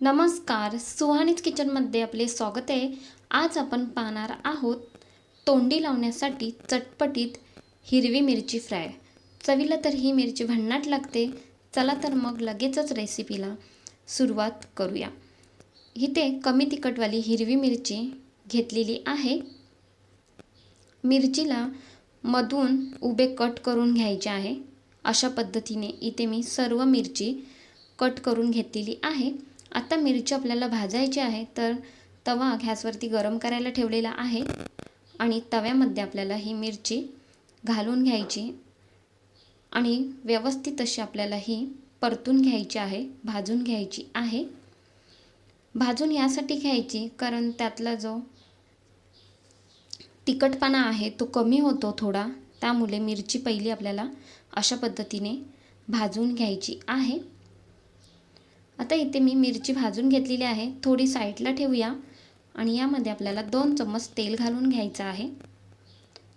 नमस्कार सुहानीज किचनमध्ये आपले स्वागत आहे. आज आपण पाहणार आहोत तोंडी लावण्यासाठी चटपटीत हिरवी मिरची फ्राय. चवीला तर ही मिरची भन्नाट लागते चला तर मग लगेचच रेसिपीला सुरुवात करूया. इथे कमी तिखटवाली हिरवी मिरची घेतलेली आहे. मिरचीला मधून उभे कट करून घ्यायचे आहे. अशा पद्धतीने इथे मी सर्व मिरची कट करून घेतलेली आहे. आता मिरची आपल्याला भाजायची आहे तर तवा गॅसवरती गरम करायला ठेवलेला आहे आणि तव्यामध्ये आपल्याला ही मिरची घालून घ्यायची आणि व्यवस्थित अशी आपल्याला ही परतून घ्यायची आहे भाजून घ्यायची आहे. भाजून यासाठी घ्यायची कारण त्यातला जो तिखटपणा आहे तो कमी होतो थोडा त्यामुळे मिरची पहिली आपल्याला अशा पद्धतीने भाजून घ्यायची आहे. आता इथे मी मिरची भाजून घेतलेली आहे. थोडी साईडला ठेवूया. आणि यामध्ये आपल्याला दोन चम्मच तेल घालून घ्यायचं आहे.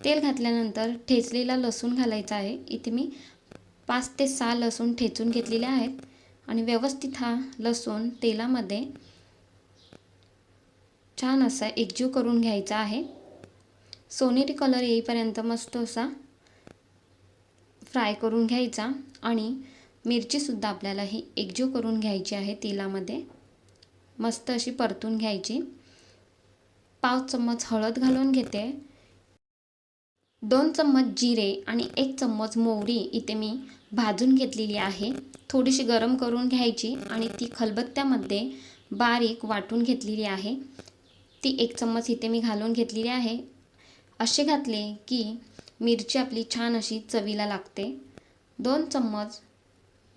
तेल घातल्यानंतर ठेचलेला लसूण घालायचा आहे. इथे मी पाच ते सहा लसूण ठेचून घेतलेले आहेत. आणि व्यवस्थित हा लसूण तेलामध्ये छान असा एकजीव करून घ्यायचा आहे. सोनेरी कलर येईपर्यंत मस्त असा फ्राय करून घ्यायचा. आणि मिरचीसुद्धा आपल्याला ही एकजीव करून घ्यायची आहे तेलामध्ये. मस्त अशी परतून घ्यायची. पाव चम्मच हळद घालून घेते. दोन चम्मच जिरे आणि एक चम्मच मोहरी इथे मी भाजून घेतलेली आहे. थोडीशी गरम करून घ्यायची आणि ती खलबत्त्यामध्ये बारीक वाटून घेतलेली आहे. ती एक चम्मच इथे मी घालून घेतलेली आहे. असे घातले की मिरची आपली छान अशी चवीला लागते. दोन चम्मच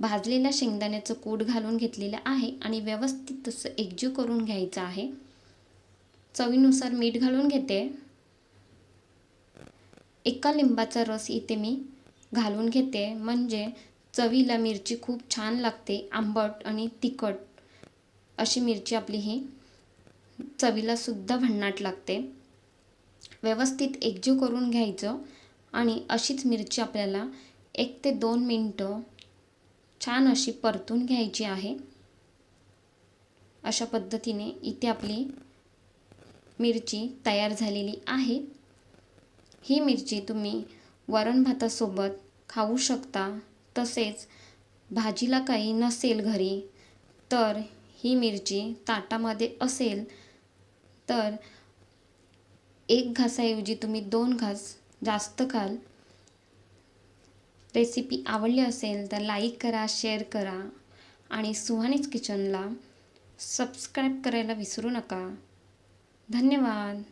भाजलेल्या शेंगदाण्याचं कूट घालून घेतलेलं आहे आणि व्यवस्थित तसं एकजीव करून घ्यायचं आहे. चवीनुसार मीठ घालून घेते. एका लिंबाचा रस इथे मी घालून घेते. म्हणजे चवीला मिरची खूप छान लागते आंबट आणि तिखट. अशी मिरची आपली ही चवीला सुद्धा भन्नाट लागते. व्यवस्थित एकजीव करून घ्यायचं आणि अशीच मिरची आपल्याला एक ते दोन मिनटं छान अशी परतून घ्यायची आहे. अशा पद्धतीने इथे आपली मिरची तयार झालेली आहे. ही मिरची तुम्ही वरण भातासोबत खाऊ शकता. तसेच भाजीला काही नसेल घरी तर ही मिरची ताटामध्ये असेल तर एक घासाऐवजी तुम्ही दोन घास जास्त खाल. रेसिपी आवडली असेल तर लाईक करा शेअर करा आणि सुहानीच किचनला सबस्क्राईब करायला विसरू नका. धन्यवाद.